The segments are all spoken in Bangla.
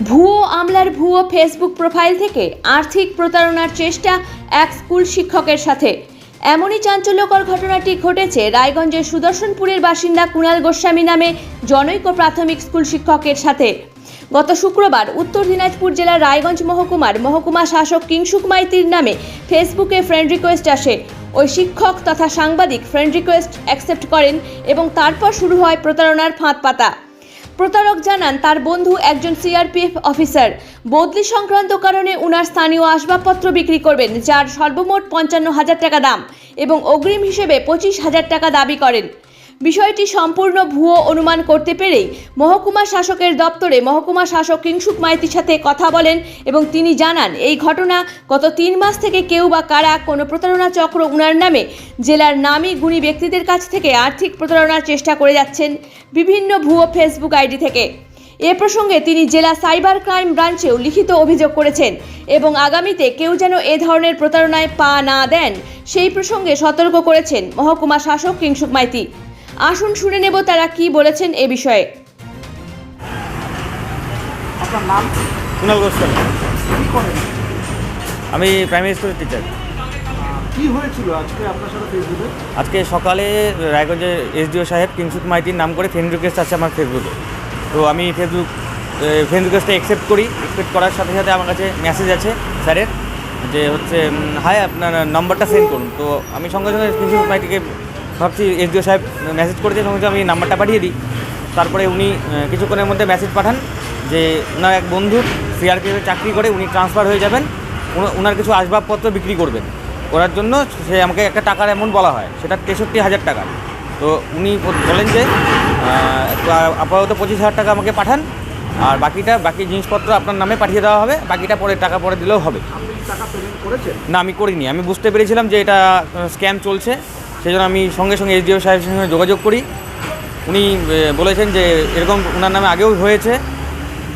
ভুয়ো আমলার ভুয়ো ফেসবুক প্রোফাইল থেকে আর্থিক প্রতারণার চেষ্টা এক স্কুল শিক্ষকের সাথে। এমনই চাঞ্চল্যকর ঘটনাটি ঘটেছে রায়গঞ্জের সুদর্শনপুরের বাসিন্দা কুণাল গোস্বামী নামে জনৈক প্রাথমিক স্কুল শিক্ষকের সাথে। গত শুক্রবার উত্তর দিনাজপুর জেলার রায়গঞ্জ মহকুমার মহকুমা শাসক কিংসুক মাইতির নামে ফেসবুকে ফ্রেন্ড রিকোয়েস্ট আসে। ওই শিক্ষক তথা সাংবাদিক ফ্রেন্ড রিকোয়েস্ট অ্যাকসেপ্ট করেন এবং তারপর শুরু হয় প্রতারণার ফাঁদ পাতা। প্রতারক জানান, তার বন্ধু একজন সিআরপিএফ অফিসার। বদলি সংক্রান্ত কারণে উনার স্থানীয় আসবাবপত্র বিক্রি করবেন, যার সর্বমোট পঞ্চান্ন হাজার টাকা দাম এবং অগ্রিম হিসেবে পঁচিশ হাজার টাকা দাবি করেন। বিষয়টি সম্পূর্ণ ভুয়ো অনুমান করতে পেরেই মহকুমা শাসকের দপ্তরে মহকুমা শাসক কিংসুক মাইতির সাথে কথা বলেন এবং তিনি জানান, এই ঘটনা গত তিন মাস থেকে কেউ বা কারা কোনো প্রতারণা চক্র উনার নামে জেলার নামী গুণী ব্যক্তিদের কাছ থেকে আর্থিক প্রতারণার চেষ্টা করে যাচ্ছেন বিভিন্ন ভুয়ো ফেসবুক আইডি থেকে। এ প্রসঙ্গে তিনি জেলা সাইবার ক্রাইম ব্রাঞ্চেও লিখিত অভিযোগ করেছেন এবং আগামীতে কেউ যেন এ ধরনের প্রতারণায় পা না দেন, সেই প্রসঙ্গে সতর্ক করেছেন মহকুমা শাসক কিংসুক মাইতি। আসুন শুনে নেব তারা কি বলেছেন এ বিষয়ে। আপনার নাম? কুণাল গোস্বামী কি করেন? আমি প্রাইমারি স্কুলের টিচার কি হয়েছিল আজকে আপনার সাথে ফেসবুকে আজকে সকালে রায়গঞ্জের এসডিও সাহেব কিংসুক মাইতির নাম করে ফ্রেন্ড রিকোয়েস্ট আছে আমার ফেসবুকে তো আমি ফেসবুক ফ্রেন্ড রিকোয়েস্টটা অ্যাকসেপ্ট করি। অ্যাকসেপ্ট করার সাথে সাথে আমার কাছে মেসেজ আছে স্যারের যে হচ্ছে হাই আপনার নাম্বারটা সেন্ড করুন। তো আমি সঙ্গে সঙ্গে কিংসুক মাইতিকে ভাবছি এসডিও সাহেব মেসেজ করেছে সঙ্গে সঙ্গে আমি নাম্বারটা পাঠিয়ে দিই। তারপরে উনি কিছুক্ষণের মধ্যে মেসেজ পাঠান যে ওনার এক বন্ধু সিআরপিএফে চাকরি করে উনি ট্রান্সফার হয়ে যাবেন। ওনার কিছু আসবাবপত্র বিক্রি করবেন। করার জন্য সে আমাকে একটা টাকার অ্যামাউন্ট বলা হয় সেটা তেষট্টি হাজার টাকা। তো উনি বলেন যে আপাতত পঁচিশ হাজার টাকা আমাকে পাঠান আর বাকিটা বাকি জিনিসপত্র আপনার নামে পাঠিয়ে দেওয়া হবে বাকিটা পরে টাকা পরে দিলেও হবে। না আমি করিনি। আমি বুঝতে পেরেছিলাম যে এটা স্ক্যাম চলছে। সেই জন্য আমি সঙ্গে সঙ্গে এসডিও সাহেবের সঙ্গে যোগাযোগ করি। উনি বলেছেন যে এরকম ওনার নামে আগেও হয়েছে।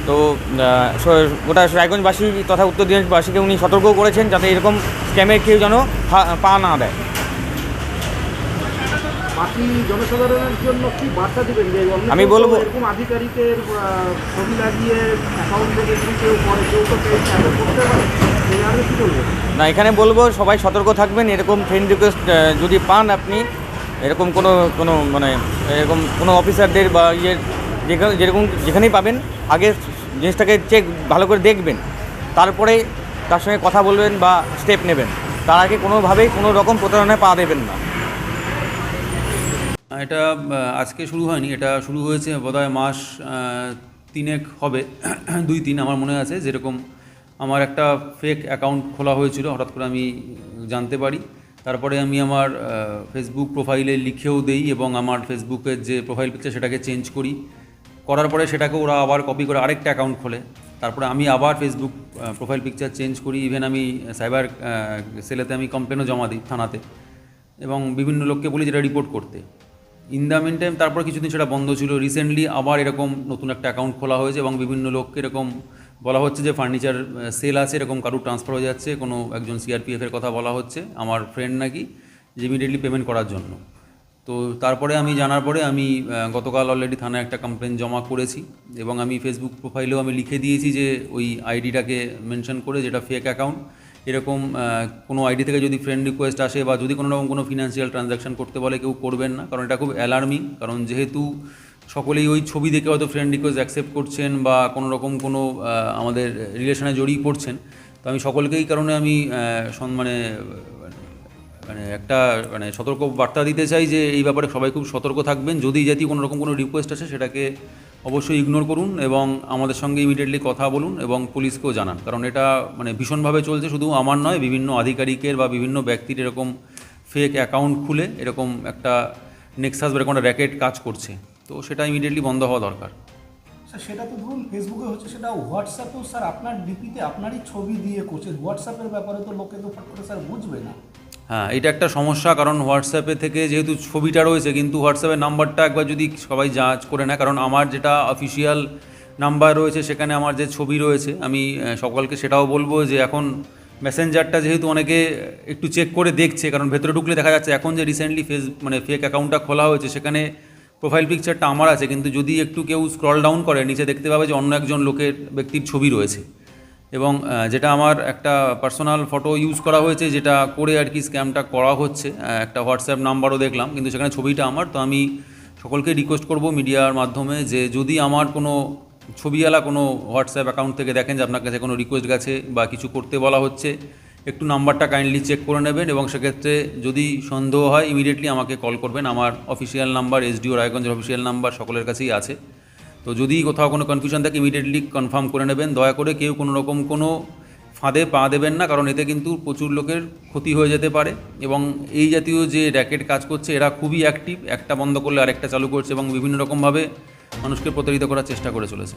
তো গোটা রায়গঞ্জবাসী তথা উত্তর দিনাজবাসীকে উনি সতর্ক করেছেন যাতে এরকম স্ক্যামে কেউ যেন পা না দেয়। বাকি জনসাধারণের জন্য কি বার্তা দিবেন যে আমি বলবো- এরকম আধিকারিকের ছবি লাগিয়ে অ্যাকাউন্ট থেকে কেউ করে কেউ তো করতে পারে। না, এখানে বলব সবাই সতর্ক থাকবেন, এরকম ফ্রেন্ড রিকোয়েস্ট যদি পান আপনি, এরকম কোনো কোনো মানে এরকম কোনো অফিসারদের বা ইয়ের যেখানে, যেরকম, যেখানেই পাবেন, আগে জিনিসটাকে চেক ভালো করে দেখবেন, তারপরে তার সঙ্গে কথা বলবেন বা স্টেপ নেবেন। তার আগে কোনোভাবেই কোনো রকম প্রতারণায় পা দেবেন না। এটা আজকে শুরু হয়নি, এটা শুরু হয়েছে বোধহয় মাস তিনেক হবে, দুই তিন আমার মনে আছে, যেরকম আমার একটা ফেক অ্যাকাউন্ট খোলা হয়েছিল, হঠাৎ করে আমি জানতে পারি। তারপরে আমি আমার ফেসবুক প্রোফাইলে লিখেও দেই এবং আমার ফেসবুকের যে প্রোফাইল পিকচার সেটাকে চেঞ্জ করি। করার পরে সেটাকে ওরা আবার কপি করে আরেকটা অ্যাকাউন্ট খোলে। তারপরে আমি আবার ফেসবুক প্রোফাইল পিকচার চেঞ্জ করি। ইভেন আমি সাইবার সেলেতে আমি কমপ্লেনও জমা দিই থানাতে। এবং বিভিন্ন লোককে বলি যেটা রিপোর্ট করতে। ইন দ্য মিন টাইম তারপর কিছুদিন সেটা বন্ধ ছিল। রিসেন্টলি আবার এরকম নতুন একটা অ্যাকাউন্ট খোলা হয়েছে এবং বিভিন্ন লোককে এরকম বলা হচ্ছে যে ফার্নিচার সেল আছে, এরকম কারুর ট্রান্সফার হয়ে যাচ্ছে, কোনো একজন সিআরপিএফের কথা বলা হচ্ছে, আমার ফ্রেন্ড নাকি, যে ইমিডিয়েটলি পেমেন্ট করার জন্য। তো তারপরে আমি জানার পরে আমি গতকাল অলরেডি থানায় একটা কমপ্লেন জমা করেছি, এবং আমি ফেসবুক প্রোফাইলেও আমি লিখে দিয়েছি যে ওই আইডিটাকে মেনশন করে যেটা ফেক অ্যাকাউন্ট এরকম কোনো আইডি থেকে যদি ফ্রেন্ড রিকোয়েস্ট আসে বা যদি কোনো রকম কোনো ফিনান্সিয়াল ট্রানজ্যাকশন করতে বলে কেউ করবেন না, কারণ এটা খুব অ্যালার্মিং কারণ যেহেতু সকলেই ওই ছবি দেখে হয়তো ফ্রেন্ড রিকোয়েস্ট অ্যাকসেপ্ট করছেন বা কোনো রকম কোনো আমাদের রিলেশনে জড়িয়ে পড়ছেন। তো আমি সকলকেই কারণে আমি মানে মানে একটা মানে সতর্ক বার্তা দিতে চাই যে এই ব্যাপারে সবাই খুব সতর্ক থাকবেন। যদি জাতীয় কোনো রকম কোনো রিকোয়েস্ট আসে সেটাকে অবশ্যই ইগনোর করুন এবং আমাদের সঙ্গে ইমিডিয়েটলি কথা বলুন এবং পুলিশকেও জানান। কারণ এটা মানে ভীষণভাবে চলছে, শুধু আমার নয়, বিভিন্ন আধিকারিকের বা বিভিন্ন ব্যক্তির এরকম ফেক অ্যাকাউন্ট খুলে এরকম একটা নেক্সাস বা এরকম একটা র্যাকেট কাজ করছে। তো সেটা ইমিডিয়েটলি বন্ধ হওয়া দরকার। স্যার সেটা তো ধরুন ফেসবুকে হচ্ছে সেটা হোয়াটসঅ্যাপেও স্যার আপনার ডিপিতে আপনারই ছবি দিয়ে করছে। হোয়াটসঅ্যাপের ব্যাপারে তো লোকে তো ফট করে স্যার বুঝবে না। হ্যাঁ এটা একটা সমস্যা কারণ হোয়াটসঅ্যাপে থেকে যেহেতু ছবিটা রয়েছে কিন্তু হোয়াটসঅ্যাপের নাম্বারটা একবার যদি সবাই যাচ করে নেয় কারণ আমার যেটা অফিসিয়াল নাম্বার রয়েছে সেখানে আমার যে ছবি রয়েছে আমি সকলকে সেটাও বলব যে এখন মেসেঞ্জারটা যেহেতু অনেকে একটু চেক করে দেখছে কারণ ভেতরে ঢুকলে দেখা যাচ্ছে এখন যে রিসেন্টলি ফেস মানে ফেক অ্যাকাউন্টটা খোলা হয়েছে সেখানে প্রোফাইল পিকচারটা আমার আছে, কিন্তু যদি একটু কেউ স্ক্রল ডাউন করে, নিচে দেখতে পাবে যে অন্য একজন লোকের ব্যক্তির ছবি রয়েছে। এবং যেটা আমার একটা পার্সোনাল ফটো ইউজ করা হয়েছে, যেটা করে আর কি স্ক্যামটা করা হচ্ছে একটা হোয়াটসঅ্যাপ নাম্বারও দেখলাম, কিন্তু সেখানে ছবিটা আমার, তো আমি সকলকে রিকোয়েস্ট করব মিডিয়ার মাধ্যমে যে যদি আমার কোনো ছবিওয়ালা কোনো হোয়াটসঅ্যাপ অ্যাকাউন্ট থেকে দেখেন যে আপনার কাছে কোনো রিকোয়েস্ট গেছে বা কিছু করতে বলা হচ্ছে একটু নাম্বারটা কাইন্ডলি চেক করে নেবেন এবং সেক্ষেত্রে যদি সন্দেহ হয় ইমিডিয়েটলি আমাকে কল করবেন। আমার অফিসিয়াল নাম্বার এসডিও রায়গঞ্জের অফিসিয়াল নাম্বার সকলের কাছেই আছে। তো যদি কোথাও কোনো কনফিউশন থাকে ইমিডিয়েটলি কনফার্ম করে নেবেন। দয়া করে কেউ কোনো রকম কোনো ফাঁদে পা দেবেন না, কারণ এতে কিন্তু প্রচুর লোকের ক্ষতি হয়ে যেতে পারে এবং এই জাতীয় যে র্যাকেট কাজ করছে, এরা খুবই অ্যাক্টিভ একটা বন্ধ করলে আরেকটা চালু করছে এবং বিভিন্ন রকমভাবে মানুষকে প্রতারিত করার চেষ্টা করে চলেছে।